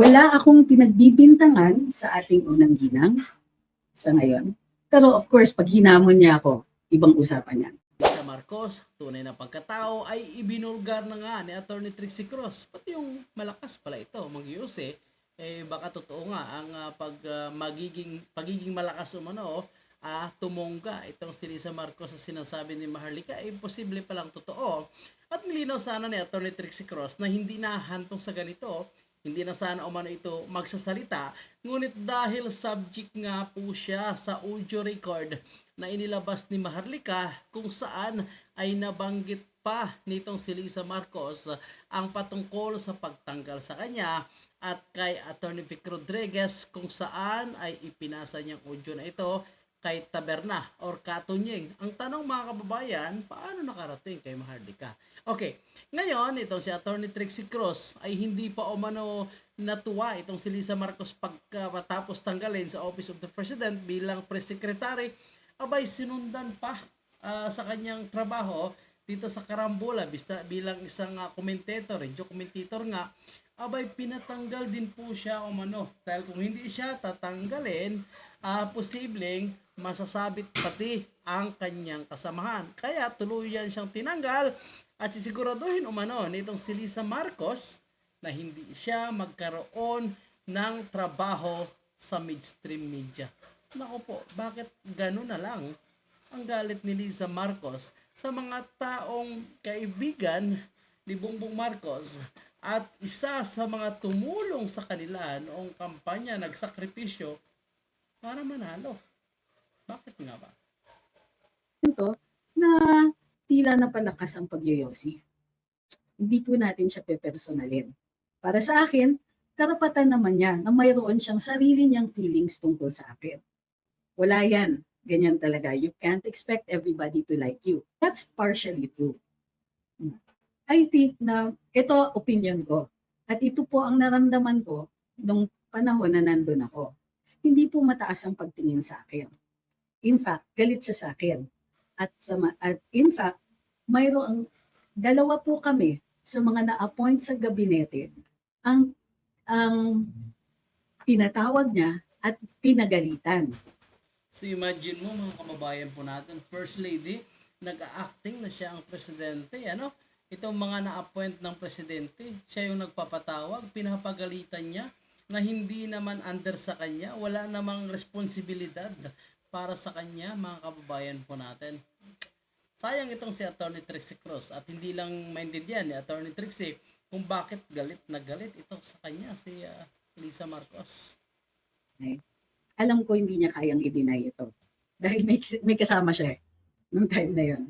Wala akong pinagbibintangan sa ating unang ginang sa ngayon. Pero of course, pag hinamon niya ako, ibang usapan yan. Sa Marcos, tunay na pagkatao ay ibinulgar na nga ni Attorney Trixie Cross. Pati yung malakas pala ito, mag eh, eh baka totoo nga ang ah, pag ah, magiging pagiging malakas umano ah tumongga itong si Lisa Marcos sa sinasabi ni Maharlika ay posible palang totoo. At nilinaw sana ni Attorney Trixie Cross na hindi na hantong sa ganito, hindi na sana umano ito magsasalita, ngunit dahil subject nga po siya sa audio record na inilabas ni Maharlika kung saan ay nabanggit pa nitong si Lisa Marcos ang patungkol sa pagtanggal sa kanya at kay Attorney Vic Rodriguez kung saan ay ipinasa niyang audio na ito kay Taberna or Katunying. Ang tanong mga kababayan, paano nakarating kay Mahardika? Okay, ngayon itong si Attorney Trixie Cross ay hindi pa umano natuwa itong si Lisa Marcos pagkatapos tanggalin sa Office of the President bilang Press Secretary, abay sinundan pa ah, sa kanyang trabaho dito sa Karambola bista, bilang isang ah, commentator, radio commentator nga, abay pinatanggal din po siya umano. Dahil kung hindi siya tatanggalin, ah posibleng masasabit pati ang kanyang kasamahan. Kaya tuluyan siyang tinanggal at sisiguraduhin umano nitong si Lisa Marcos na hindi siya magkaroon ng trabaho sa midstream media. Nako po, bakit gano'n na lang ang galit ni Lisa Marcos sa mga taong kaibigan ni Bongbong Marcos at isa sa mga tumulong sa kanila noong kampanya nagsakripisyo para manalo. Bakit nga ba? Ito, na tila na palakas ang pagyoyosi. Hindi po natin siya pepersonalin. Para sa akin, karapatan naman niya na mayroon siyang sarili niyang feelings tungkol sa akin. Wala yan. Ganyan talaga. You can't expect everybody to like you. That's partially true. I think na ito opinion ko. At ito po ang naramdaman ko nung panahon na nandun ako. Hindi po mataas ang pagtingin sa akin. In fact, galit siya sa akin. At, sa, at in fact, mayroong dalawa po kami sa mga na-appoint sa gabinete ang ang pinatawag niya at pinagalitan. So imagine mo mga kababayan po natin, First Lady, nag-acting na siya ang presidente, ano? Itong mga na-appoint ng presidente, siya yung nagpapatawag, pinapagalitan niya na hindi naman under sa kanya, wala namang responsibilidad para sa kanya, mga kababayan po natin. Sayang itong si Attorney Trixie Cruz at hindi lang maintindihan ni Attorney Trixie kung bakit galit na galit ito sa kanya si ah, Lisa Marcos. Alam ko hindi niya kayang i-deny ito. Dahil may, may kasama siya eh, nung time na yon.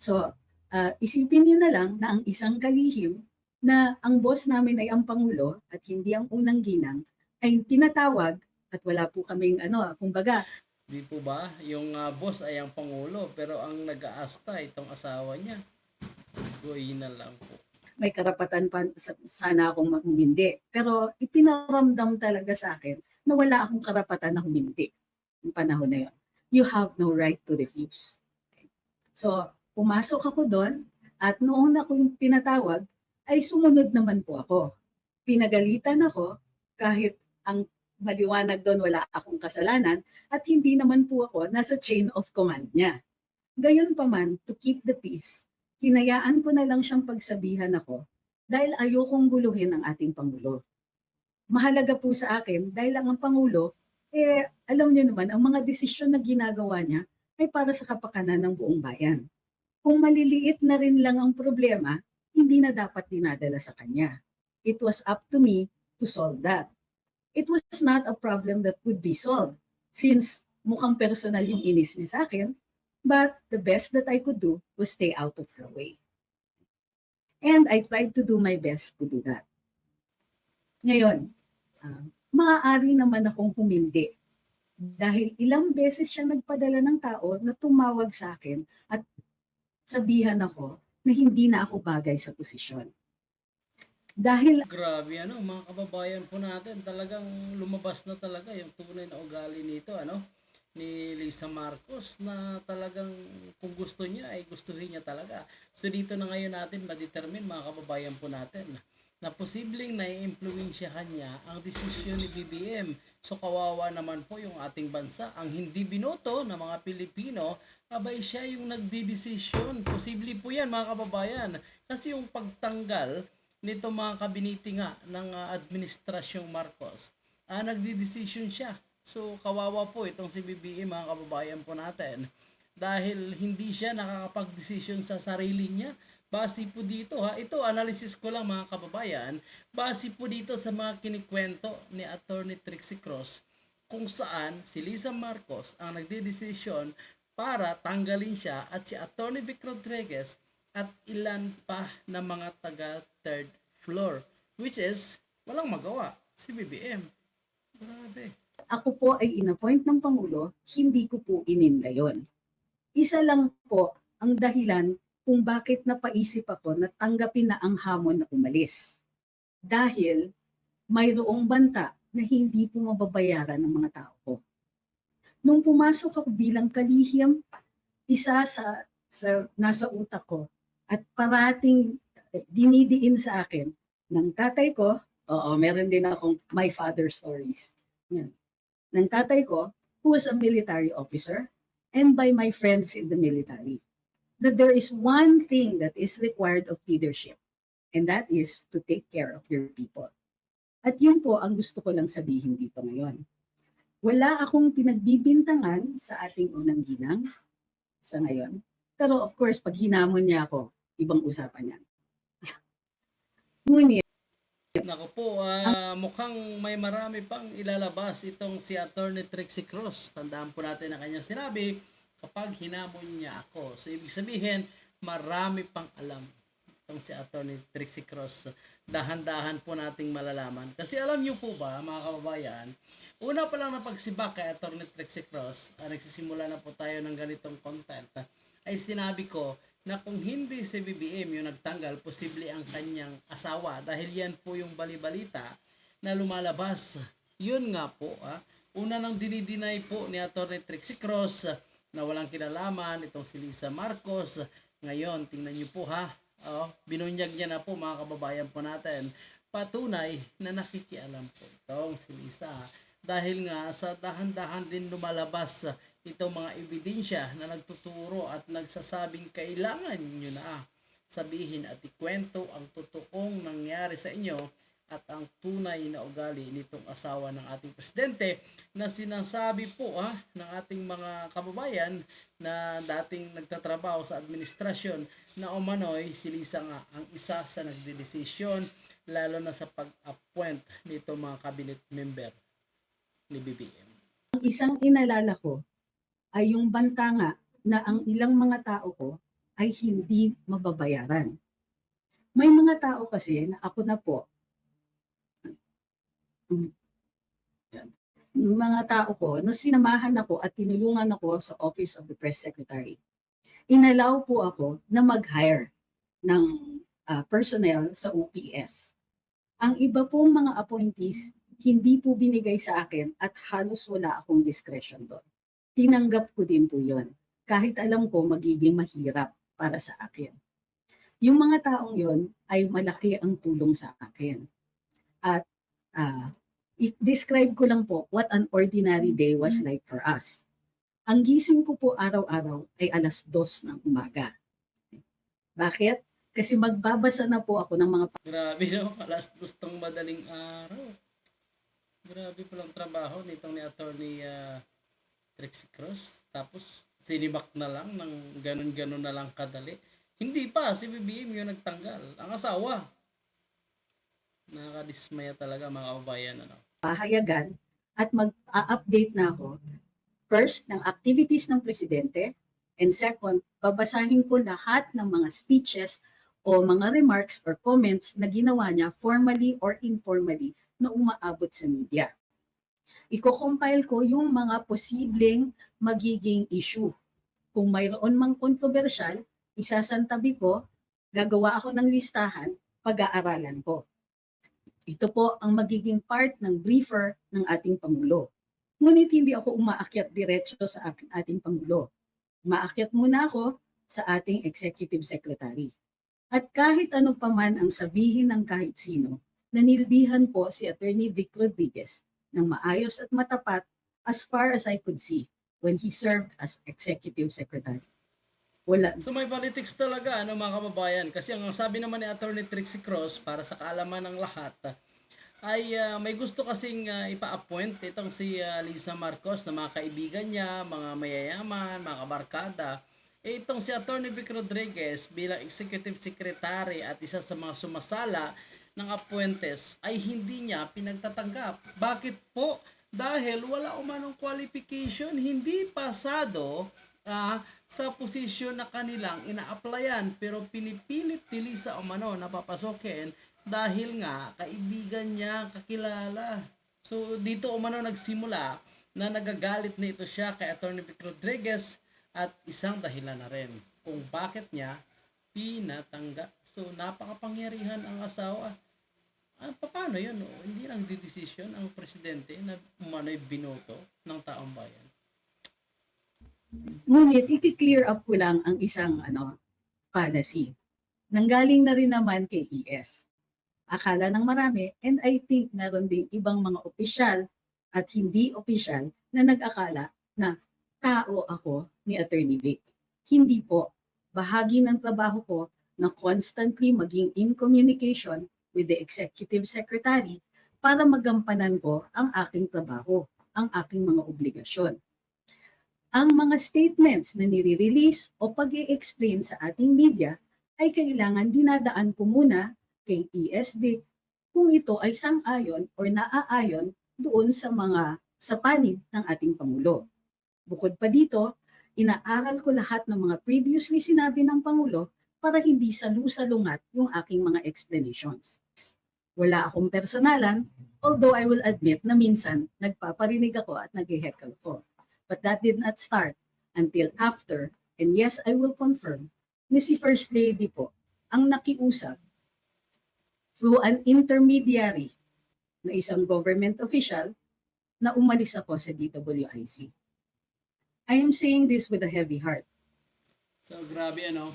So, ah, isipin niyo na lang na ang isang kalihim na ang boss namin ay ang Pangulo at hindi ang unang ginang ay pinatawag at wala po kaming ano, kumbaga, Di po ba? Yung ah, boss ay ang pangulo pero ang nag-aasta itong asawa niya. Goy na lang po. may karapatan pa sa- sana akong humindi. Pero ipinaramdam talaga sa akin na wala akong karapatan na humindi yung panahon na yun. You have no right to refuse. So, pumasok ako doon at noong ako yung pinatawag, ay sumunod naman po ako. Pinagalitan ako kahit ang maliwanag doon wala akong kasalanan at hindi naman po ako nasa chain of command niya. Gayon pa man, to keep the peace, hinayaan ko na lang siyang pagsabihan ako dahil ayokong guluhin ang ating Pangulo. Mahalaga po sa akin dahil ang ang Pangulo, eh, alam niyo naman, ang mga desisyon na ginagawa niya ay para sa kapakanan ng buong bayan. Kung maliliit na rin lang ang problema, hindi na dapat dinadala sa kanya. It was up to me to solve that. It was not a problem that could be solved since mukhang personal yung inis niya sa akin But the best that I could do was stay out of her way. And I tried to do my best to do that. Ngayon, maaari naman akong humindi. Dahil ilang beses siya nagpadala ng tao na tumawag sa akin at sabihan ako na hindi na ako bagay sa posisyon. Dahil Grabe ano, mga kababayan po natin, talagang lumabas na talaga yung tunay na ugali nito, ano? ni Lisa Marcos na talagang kung gusto niya ay gustuhin niya talaga. So dito na ngayon natin ma-determine mga kababayan po natin na posibleng naiimpluwensyahan niya ang desisyon ni BBM. So kawawa naman po yung ating bansa. Ang hindi binoto ng mga Pilipino, abay siya yung nagdidesisyon. Posible po yan mga kababayan. Kasi yung pagtanggal nito mga kabiniti nga ng ah, administrasyong Marcos, ah, nagdidesisyon siya. So kawawa po itong si BBM mga kababayan po natin dahil hindi siya nakakapag-desisyon sa sarili niya. Base po dito ha, ito analysis ko lang mga kababayan, base po dito sa mga kinikwento ni Attorney Trixie Cross kung saan si Lisa Marcos ang nagdidesisyon para tanggalin siya at si Attorney Vic Rodriguez at ilan pa na mga taga third floor which is walang magawa si BBM. Grabe. Ako po ay inappoint ng Pangulo, hindi ko po ininda yon. Isa lang po ang dahilan kung bakit napaisip ako na tanggapin na ang hamon na umalis. Dahil mayroong banta na hindi po mababayaran ng mga tao ko. Nung pumasok ako bilang kalihim, isa sa, sa nasa utak ko at parating dinidiin sa akin ng tatay ko, oo, meron din akong my father stories. Yan. Ng tatay ko, who was a military officer, and by my friends in the military, that there is one thing that is required of leadership, and that is to take care of your people. At yun po ang gusto ko lang sabihin dito ngayon. Wala akong pinagbibintangan sa ating unang ginang sa ngayon. Pero of course, pag hinamon niya ako, ibang usapan yan. Ngunit, Nako po, ah, mukhang may marami pang ilalabas itong si Attorney Trixie Cross. Tandaan po natin ang kanyang sinabi kapag hinamon niya ako. So, ibig sabihin, marami pang alam itong si Attorney Trixie Cross. Dahan-dahan po nating malalaman. Kasi alam niyo po ba, mga kababayan, una pa lang na pagsibak kay Attorney Trixie Cross, ah, nagsisimula na po tayo ng ganitong content, ah, ay sinabi ko na kung hindi si BBM yung nagtanggal, posible ang kanyang asawa dahil yan po yung balibalita na lumalabas. Yun nga po, ah. una nang dinidinay po ni Atty. Trixie Cross ah, na walang kinalaman itong si Lisa Marcos. Ngayon, tingnan niyo po ha, oh, binunyag niya na po mga kababayan po natin. Patunay na nakikialam po itong si Lisa. Dahil nga sa dahan-dahan din lumalabas itong mga ebidensya na nagtuturo at nagsasabing kailangan nyo na sabihin at ikwento ang totoong nangyari sa inyo at ang tunay na ugali nitong asawa ng ating presidente na sinasabi po ah, ng ating mga kababayan na dating nagtatrabaho sa administrasyon na umano'y si Lisa nga ang isa sa nagdedesisyon lalo na sa pag-appoint nito mga cabinet member ni BBM. ang isang inalala ko ay yung banta nga na ang ilang mga tao ko ay hindi mababayaran. May mga tao kasi na ako na po, mga tao ko, na sinamahan ako at tinulungan ako sa Office of the Press Secretary. Inalaw po ako na mag-hire ng ah, personnel sa OPS. Ang iba pong mga appointees, hindi po binigay sa akin at halos wala akong discretion doon tinanggap ko din po yon. Kahit alam ko magiging mahirap para sa akin. Yung mga taong yon ay malaki ang tulong sa akin. At ah, i-describe ko lang po what an ordinary day was like for us. Ang gising ko po araw-araw ay alas dos ng umaga. Bakit? Kasi magbabasa na po ako ng mga Grabe no, alas dos tong madaling araw. Grabe palang trabaho nitong ni attorney ah, Trixie Cross. Tapos sinibak na lang ng ganun-ganun na lang kadali. Hindi pa, si BBM yung nagtanggal. Ang asawa. Nakakadismaya talaga mga kababayan. Ano? pahayagan at mag-update na ako first ng activities ng presidente and second, babasahin ko lahat ng mga speeches o mga remarks or comments na ginawa niya formally or informally na umaabot sa media. Iko-compile ko yung mga posibleng magiging issue. Kung mayroon mang kontrobersyal, isasantabi ko, gagawa ako ng listahan, pag-aaralan ko. Ito po ang magiging part ng briefer ng ating Pangulo. Ngunit hindi ako umaakyat diretso sa ating, Pangulo. Maakyat muna ako sa ating Executive Secretary. At kahit ano pa man ang sabihin ng kahit sino, nanilbihan po si Attorney Vic Rodriguez ng maayos at matapat as far as I could see when he served as Executive Secretary. Wala. So may politics talaga ano mga kababayan kasi ang sabi naman ni Attorney Trixie Cross para sa kaalaman ng lahat ay ah, may gusto kasing ah, ipa-appoint itong si ah, Lisa Marcos na mga kaibigan niya, mga mayayaman, mga kabarkada. Eh, itong si Attorney Vic Rodriguez bilang Executive Secretary at isa sa mga sumasala ng appointes ay hindi niya pinagtatanggap. Bakit po? Dahil wala umanong qualification, hindi pasado ah, sa posisyon na kanilang ina-applyan pero pinipilit ni Lisa umano na papasokin dahil nga kaibigan niya kakilala. So dito umano nagsimula na nagagalit na ito siya kay Attorney Vic Rodriguez at isang dahilan na rin kung bakit niya pinatanggap. So napakapangyarihan ang asawa. Ah, paano yun? No? Hindi lang didesisyon ang presidente na umano'y binoto ng taong bayan. Ngunit i-clear up ko lang ang isang ano policy. Nanggaling na rin naman kay ES. Akala ng marami, and I think meron ding ibang mga opisyal at hindi opisyal na nag-akala na tao ako ni Attorney Vic. Hindi po. Bahagi ng trabaho ko na constantly maging in communication with the Executive Secretary para magampanan ko ang aking trabaho, ang aking mga obligasyon ang mga statements na nire-release o pag explain sa ating media ay kailangan dinadaan ko muna kay ESB kung ito ay sang-ayon o naaayon doon sa mga sa panig ng ating Pangulo. Bukod pa dito, inaaral ko lahat ng mga previously sinabi ng Pangulo para hindi salusalungat yung aking mga explanations. Wala akong personalan, although I will admit na minsan nagpaparinig ako at nag-heckle ko. But that did not start until after, and yes, I will confirm, ni si First Lady po ang nakiusap through an intermediary na isang government official na umalis ako sa DWIC. I am saying this with a heavy heart. So grabe ano.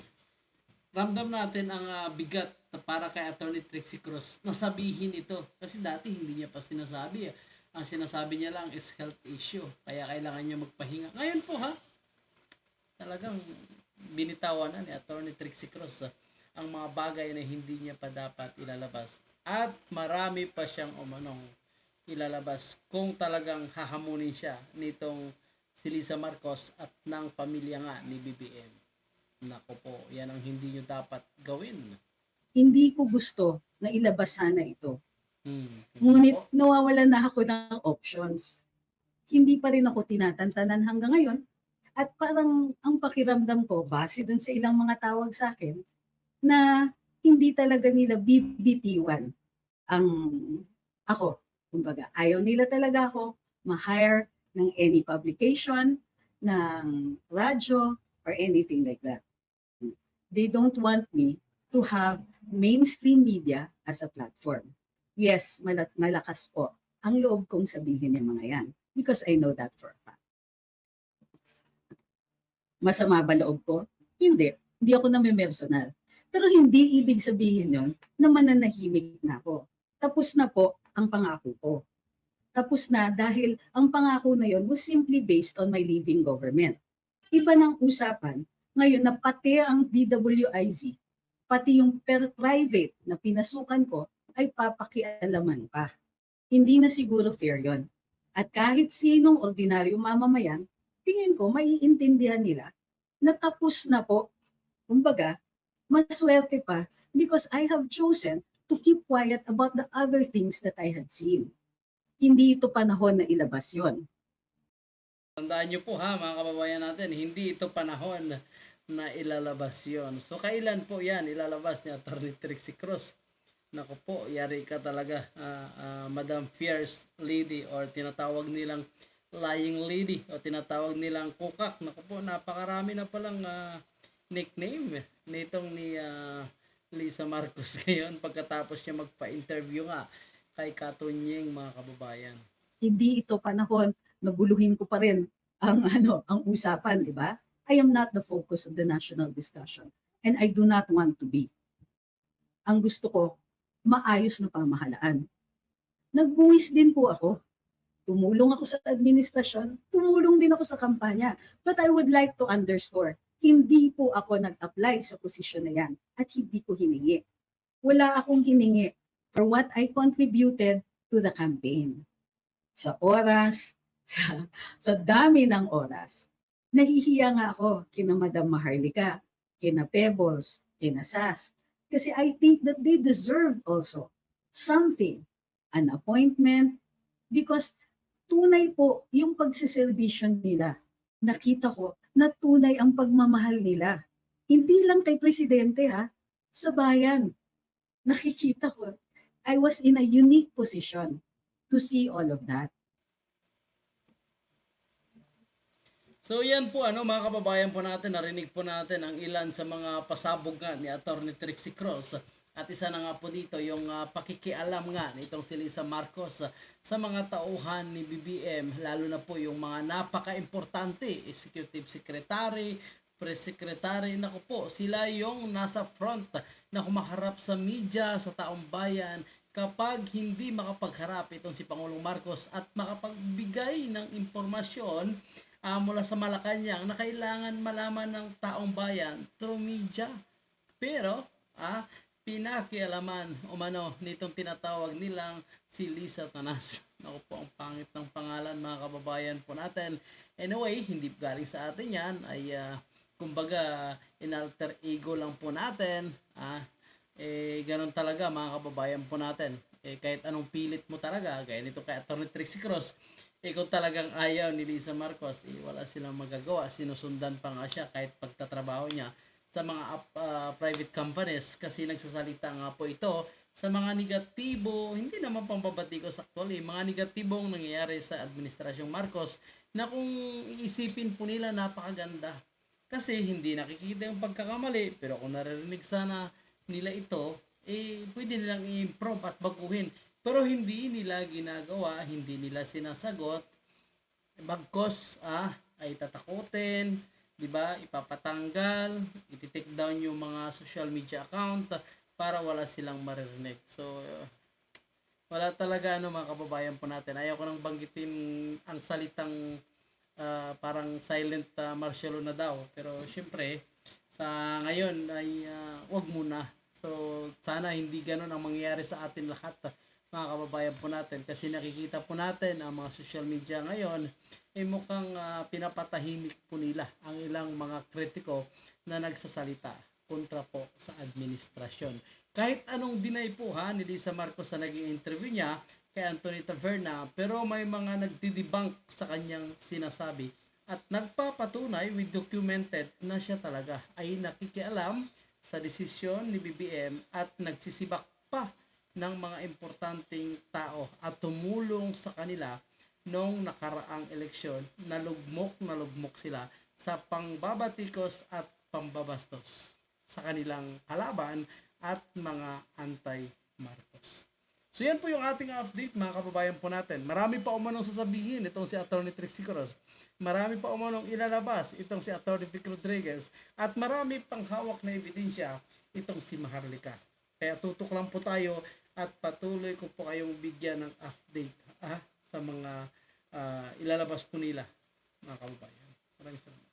Ramdam natin ang ah, bigat na para kay Attorney Trixie Cruz na sabihin ito. Kasi dati hindi niya pa sinasabi. eh. Ang sinasabi niya lang is health issue. Kaya kailangan niya magpahinga. Ngayon po ha, talagang binitawan na ni Attorney Trixie Cruz ah, ang mga bagay na hindi niya pa dapat ilalabas. At marami pa siyang umanong ilalabas kung talagang hahamunin siya nitong si Lisa Marcos at ng pamilya nga ni BBM. Nako po, yan ang hindi nyo dapat gawin. Hindi ko gusto na ilabas sana ito. Hmm. Ngunit nawawalan na ako ng options. Hindi pa rin ako tinatantanan hanggang ngayon. At parang ang pakiramdam ko, base dun sa ilang mga tawag sa akin, na hindi talaga nila bibitiwan ang ako. Kumbaga, ayaw nila talaga ako ma-hire ng any publication, ng radyo, or anything like that. They don't want me to have mainstream media as a platform yes, malak- malakas po ang loob kong sabihin yung mga yan. Because I know that for a fact. Masama ba loob ko? Hindi. Hindi ako namimersonal. Pero hindi ibig sabihin yon na mananahimik na ako. Tapos na po ang pangako ko. Tapos na dahil ang pangako na yon was simply based on my living government. Iba ng usapan ngayon na pati ang DWIZ, pati yung per private na pinasukan ko ay papakialaman pa. Hindi na siguro fair yon. At kahit sinong ordinaryong mamamayan, tingin ko maiintindihan nila na tapos na po. Kumbaga, maswerte pa because I have chosen to keep quiet about the other things that I had seen. Hindi ito panahon na ilabas yon. tandaan nyo po ha, mga kababayan natin, hindi ito panahon na ilalabas yon. So, kailan po yan ilalabas ni Attorney Trixie Cruz? Nako po, yari ka talaga, ah, ah, Madam Fierce Lady or tinatawag nilang Lying Lady o tinatawag nilang Kukak. Nako po, napakarami na palang ah, nickname nitong ni ah, Lisa Marcos ngayon pagkatapos niya magpa-interview nga kay Katunyeng mga kababayan. Hindi ito panahon na ko pa rin ang ano ang usapan, di ba? I am not the focus of the national discussion and I do not want to be. Ang gusto ko, maayos na pamahalaan. Nagbuwis din po ako. Tumulong ako sa administrasyon, tumulong din ako sa kampanya. But I would like to underscore, hindi po ako nag-apply sa posisyon na yan at hindi ko hiningi. Wala akong hiningi for what I contributed to the campaign. Sa oras, sa, sa dami ng oras. Nahihiya nga ako kina Madam Maharlika, kina Pebbles, kina Sas. Kasi I think that they deserve also something, an appointment, because tunay po yung pagsiservisyon nila. Nakita ko na tunay ang pagmamahal nila. Hindi lang kay Presidente ha, sa bayan. Nakikita ko, I was in a unique position to see all of that. So yan po ano mga kababayan po natin, narinig po natin ang ilan sa mga pasabog nga ni Attorney Trixie Cross. At isa na nga po dito yung ah, pakikialam nga nitong si Lisa Marcos ah, sa mga tauhan ni BBM, lalo na po yung mga napaka-importante, Executive Secretary, Press Secretary, naku po, sila yung nasa front na humaharap sa media, sa taong bayan, kapag hindi makapagharap itong si Pangulong Marcos at makapagbigay ng impormasyon ah, mula sa Malacanang na kailangan malaman ng taong bayan through media. Pero, ah, pinakialaman umano nitong tinatawag nilang si Lisa Tanas. Naku po, ang pangit ng pangalan mga kababayan po natin. Anyway, hindi galing sa atin yan. Ay, ah, kumbaga, inalter ego lang po natin. Ah, eh, ganun talaga mga kababayan po natin. Eh, kahit anong pilit mo talaga, gaya nito kay Atty. Trixie Cross, eh kung talagang ayaw ni Lisa Marcos, eh, wala silang magagawa. Sinusundan pa nga siya kahit pagtatrabaho niya sa mga ah, private companies kasi nagsasalita nga po ito sa mga negatibo, hindi naman pambabatikos actually, mga negatibong nangyayari sa administrasyong Marcos na kung iisipin po nila napakaganda. Kasi hindi nakikita yung pagkakamali, pero kung naririnig sana nila ito, eh pwede nilang i-improve at baguhin. Pero hindi nila ginagawa, hindi nila sinasagot. Bagkos ah, ay tatakutin, 'di ba? Ipapatanggal, iti-take down yung mga social media account para wala silang maririnig. So uh, wala talaga ano mga kababayan po natin. Ayaw ko nang banggitin ang salitang ah, parang silent uh, martial law na daw. Pero syempre, sa ngayon ay ah, wag muna. So sana hindi ganun ang mangyayari sa atin lahat ah, mga kababayan po natin kasi nakikita po natin ang mga social media ngayon ay mukhang ah, pinapatahimik po nila ang ilang mga kritiko na nagsasalita kontra po sa administrasyon. Kahit anong deny po ha ni Lisa Marcos sa naging interview niya kay Anthony Taverna pero may mga nagdidebunk sa kanyang sinasabi at nagpapatunay with documented na siya talaga ay nakikialam sa desisyon ni BBM at nagsisibak pa ng mga importanteng tao at tumulong sa kanila nung nakaraang eleksyon na lugmok na lugmok sila sa pangbabatikos at pambabastos sa kanilang kalaban at mga anti-Marcos. So yan po yung ating update mga kababayan po natin. Marami pa umanong sasabihin itong si Atty. Trixie Cruz. Marami pa umanong ilalabas itong si Atty. Vic Rodriguez. At marami pang hawak na ebidensya itong si Maharlika. Kaya tutok lang po tayo at patuloy ko po kayong bigyan ng update ah, sa mga ah, ilalabas po nila mga kababayan. Maraming salamat.